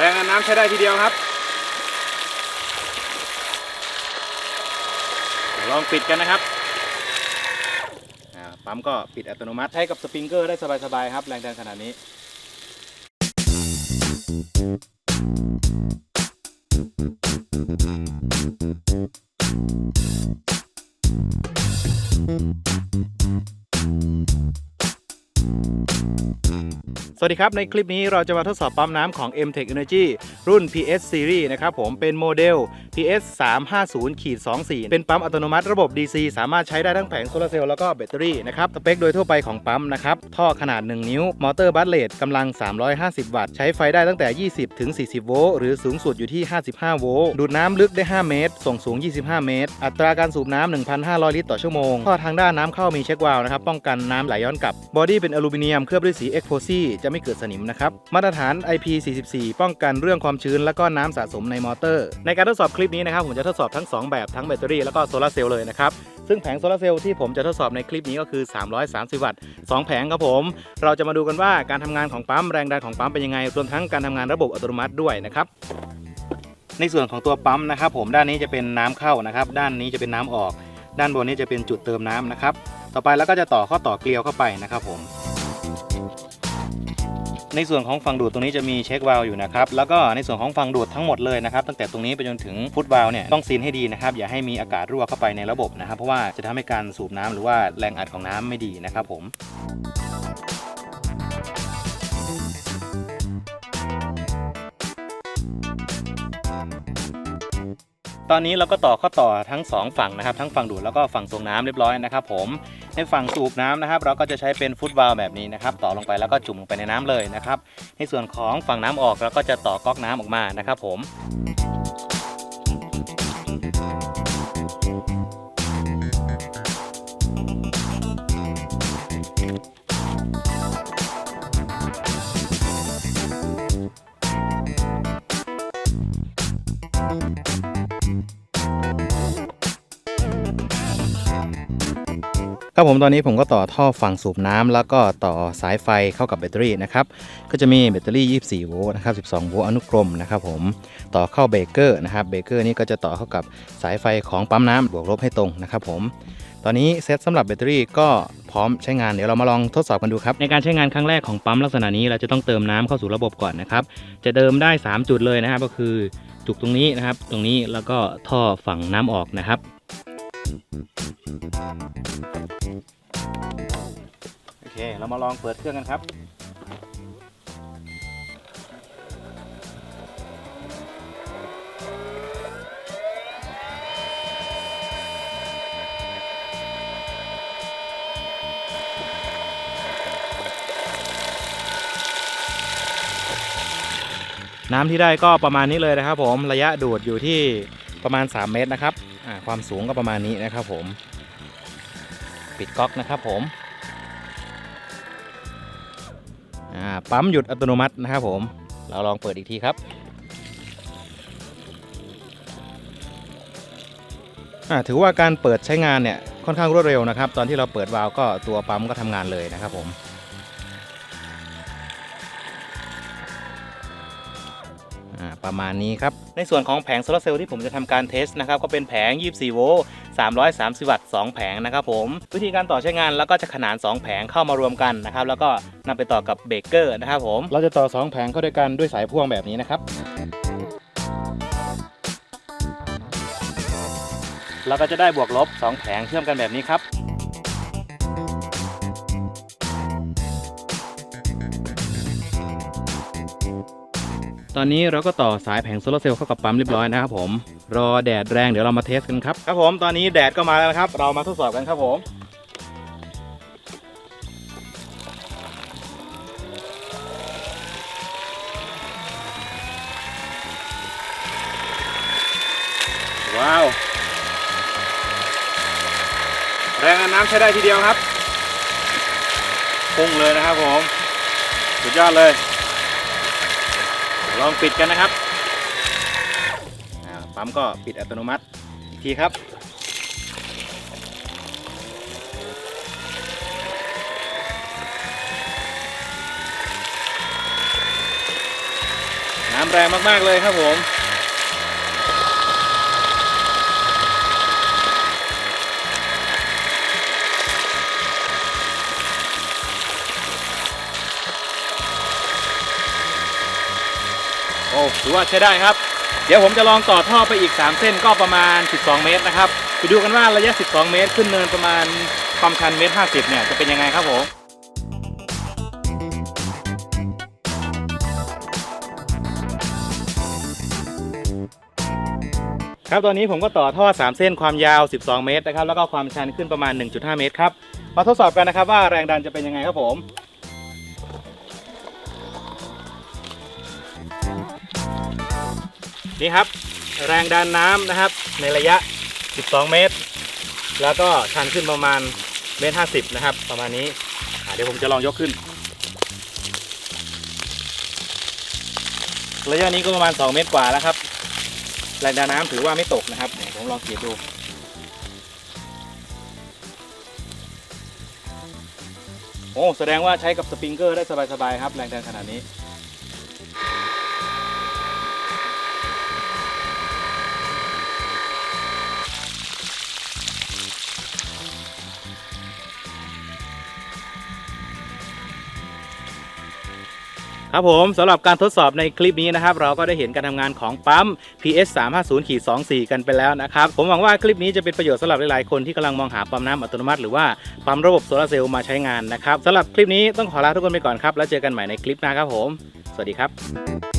แรงดันน้ำใช้ได้ทีเดียวครับ ลองปิดกันนะครับปั๊มก็ปิดอัตโนมัติใช้กับสปริงเกอร์ได้สบายๆครับ แรงดันขนาดนี้ สวัสดีครับ ในคลิปนี้เราจะมาทดสอบปั๊มน้ำของ M Tech Energy รุ่น PS Series นะครับผมเป็นโมเดล PS 350ขีด24 เป็นปั๊มอัตโนมัติระบบ DC สามารถใช้ได้ทั้งแผงโซลาเซลล์แล้วก็แบตเตอรี่นะครับ สเปคโดยทั่วไปของปั๊มนะครับ ท่อขนาด 1 นิ้ว มอเตอร์บัตเลตกำลัง 350 วัตต์ ใช้ไฟได้ตั้งแต่ 20 ถึง 40 โวลต์ หรือสูงสุดอยู่ที่ 55 โวลต์ ดูดน้ำลึกได้ 5 เมตร ส่งสูง 25 เมตร อัตราการสูบน้ำ 1,500 ลิตรต่อชั่วโมง ท่อทางด้านน้ำเข้ามีเช็ควาล์วนะครับ ป้องกันน้ำไหลย้อนกลับ บอดี้เป็นอลูมิเนียมเคลือบด้วยสีเอ็กโพซีจะไม่เกิดสนิมนะครับ มาตรฐาน IP44 ป้องกันเรื่องความชื้นและก็น้ำสะสมในมอเตอร์ ในการทดสอบคลิปนี้นะครับผมจะทดสอบทั้ง 2 แบบทั้งแบตเตอรี่แล้วก็โซลาร์เซลล์เลยนะครับซึ่งแผงโซลาร์เซลล์ที่ผมจะทดสอบในคลิปนี้ก็คือ 330 วัตต์ 2 แผงครับผม เราจะมาดูกันว่าการทำงานของปั๊มแรงดันของปั๊มเป็นยังไงรวมทั้งการทำงานระบบอัตโนมัติด้วยนะครับในส่วนของตัวปั๊มนะครับผมด้านนี้จะเป็นน้ำเข้านะครับ ด้านนี้จะเป็นน้ำออก ด้านบนนี้จะเป็นจุดเติมน้ำนะครับ ต่อไปแล้วก็จะต่อข้อต่อเกลียวเข้าไปนะครับผม ในส่วนของฝั่งดูดตรงนี้จะมีเช็ควาล์อยู่นะครับ แล้วก็ในส่วนของฝั่งดูดทั้งหมดเลยนะครับ ตั้งแต่ตรงนี้ไปจนถึงฟุตวาล์เนี่ยต้องซีนให้ดีนะครับอย่าให้มีอากาศรั่วเข้าไปในระบบนะครับ เพราะว่าจะทำให้การสูบน้ำหรือว่าแรงอัดของน้ำไม่ดีนะครับผม ตอนนี้เราก็ต่อข้อต่อทั้ง 2 ฝั่งนะครับ ทั้งฝั่งดูดแล้วก็ฝั่งส่งน้ำเรียบร้อยนะครับผมในฝั่งสูบน้ำนะครับ เราก็จะใช้เป็นฟุตวาล์วแบบนี้นะครับ ต่อลงไปแล้วก็จุ่มลงไปในน้ำเลยนะครับ ในส่วนของฝั่งน้ำออกเราก็จะต่อก๊อกน้ำออกมานะครับผม ครับผมตอนนี้ผมก็ต่อท่อฝั่งสูบน้ำแล้วก็ต่อสายไฟเข้ากับแบตเตอรี่นะครับก็จะมีแบตเตอรี่ 24 โวลต์นะครับ 12 โวลต์อนุกรมนะครับผมต่อเข้าเบรกเกอร์นะครับเบรกเกอร์นี้ก็จะต่อเข้ากับสายไฟของปั๊มน้ำบวกลบให้ตรงนะครับผมตอนนี้เซตสำหรับแบตเตอรี่ก็พร้อมใช้งานเดี๋ยวเรามาลองทดสอบกันดูครับ ในการใช้งานครั้งแรกของปั๊มลักษณะนี้เราจะต้องเติมน้ำเข้าสู่ระบบก่อนนะครับ จะเติมได้ 3 จุดเลยนะครับ ก็คือจุดตรงนี้นะครับ ตรงนี้แล้วก็ท่อฝั่งน้ำออกนะครับ โอเค เรามาลองเปิดเครื่องกันครับ น้ำที่ได้ก็ประมาณนี้เลยนะครับผม ระยะดูดอยู่ที่ประมาณ 3 เมตรนะครับ ความสูงก็ประมาณนี้นะครับผม ปิดก๊อกนะครับผมปั๊มหยุดอัตโนมัตินะครับผม เราลองเปิดอีกทีครับถือว่าการเปิดใช้งานเนี่ยค่อนข้างรวดเร็วนะครับ ตอนที่เราเปิดวาล์วก็ตัวปั๊มก็ทำงานเลยนะครับผมประมาณนี้ครับ ในส่วนของแผงโซลาเซลล์ที่ผมจะทำการเทสนะครับ ก็เป็นแผง 24 โวลต์ 330 วัตต์ 2 แผงนะครับผม วิธีการต่อใช้งานแล้วก็จะขนาน 2 แผงเข้ามารวมกันนะครับ แล้วก็นำไปต่อกับเบรกเกอร์นะครับผม เราจะต่อ 2 แผงเข้าด้วยกันด้วยสายพ่วงแบบนี้นะครับเราก็จะได้บวกลบ 2 แผงเชื่อมกันแบบนี้ครับ ตอนนี้เราก็ต่อสายแผงโซลาร์เซลล์เข้ากับปั๊มเรียบร้อยนะครับผมรอแดดแรงเดี๋ยวเรามาเทสกันครับครับผมตอนนี้แดดก็มาแล้วนะครับ เรามาทดสอบกันครับผมว้าว แรงน้ำใช้ได้ทีเดียวครับพุ่งเลยนะครับผม สุดยอดเลย ลองปิดกันนะครับปั๊มก็ปิดอัตโนมัติอีกทีครับ น้น้ำแรงมาก ๆ เลยครับผม โอ้ถือว่าใช้ได้ครับ เดี๋ยวผมจะลองต่อท่อไปอีก 3 เส้นก็ประมาณ 12 เมตรนะครับ ไปดูกันว่าระยะ 12 เมตร ขึ้นเนินประมาณความชันเมตร50 เนี่ยจะเป็นยังไงครับผมครับตอนนี้ผมก็ต่อท่อ 3 เส้นความยาว 12 เมตรนะครับ แล้วก็ความชันขึ้นประมาณ 1.5 เมตรครับ มาทดสอบกันนะครับว่าแรงดันจะเป็นยังไงครับผม นี่ครับ แรงดันน้ำนะครับ ในระยะ 12 เมตร แล้วก็ชันขึ้นประมาณเมตร50นะครับ ประมาณนี้เดี๋ยวผมจะลองยกขึ้น ระยะนี้ก็ประมาณ 2 เมตรกว่าแล้วครับแรงดันน้ำถือว่าไม่ตกนะครับเนี่ยผมลองเกียบดูโอ้แสดงว่าใช้กับสปริงเกอร์ได้สบายๆครับ แรงดันขนาดนี้ ครับผมสำหรับการทดสอบในคลิปนี้นะครับ เราก็ได้เห็นการทำงานของปั๊ม PS 3 5 0 24 กันไปแล้วนะครับ ผมหวังว่าคลิปนี้จะเป็นประโยชน์สำหรับหลายๆคนที่กำลังมองหาปั๊มน้ำอัตโนมัติหรือว่าปั๊มระบบโซลาเซลล์มาใช้งานนะครับสำหรับคลิปนี้ต้องขอลาทุกคนไปก่อนครับ แล้วเจอกันใหม่ในคลิปหน้าครับผม สวัสดีครับ